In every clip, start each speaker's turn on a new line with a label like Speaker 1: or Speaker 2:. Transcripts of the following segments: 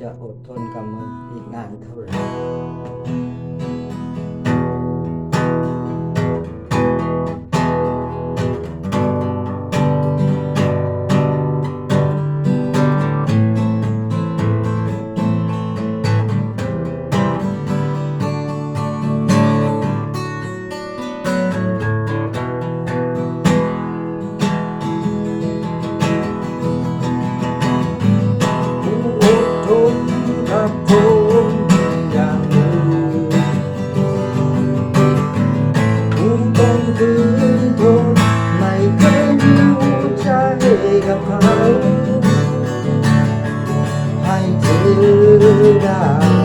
Speaker 1: จะอดทนกับมันอีกนานเท่าไหร่ กับเขาให้เธอได้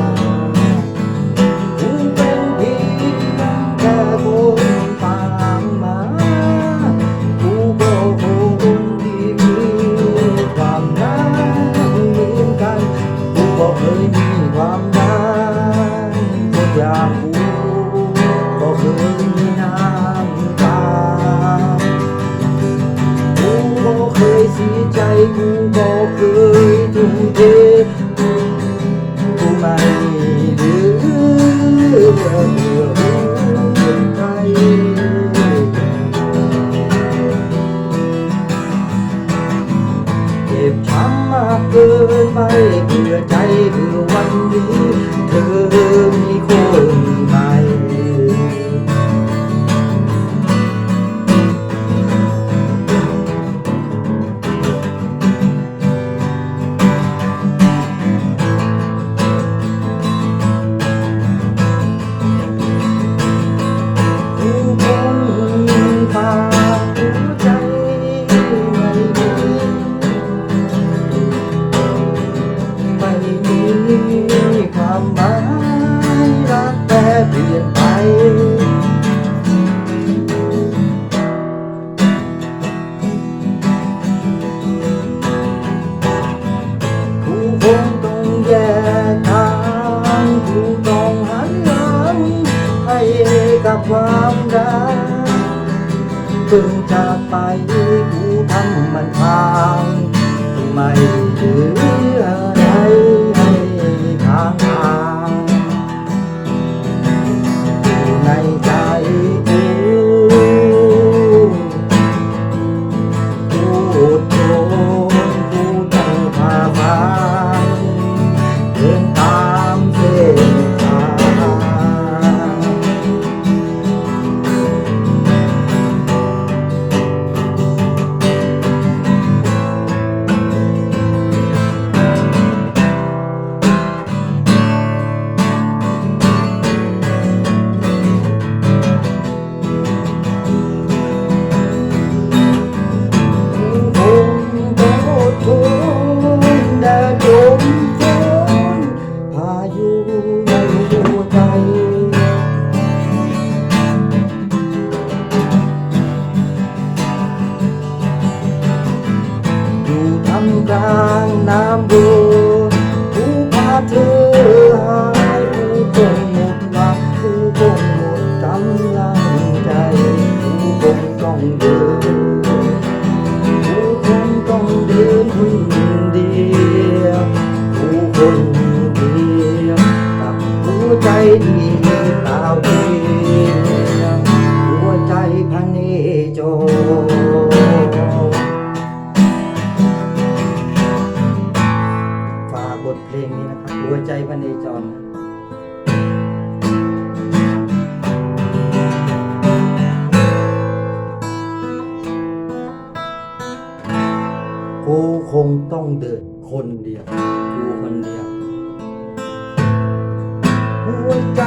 Speaker 1: เคยทุ่มเทผู้ไม่เหลือเบื่อใจเก็บช้ำมากเกินไปเพื่อใจเบื่อวันนี้ จากไปกูทำมันพังไม่เหลือ ดูคกลางน้ำดู นะครับหัวใจพัะเนจรนะูคงต้องเดินคนเดียวกูคนเดียว หัวใจ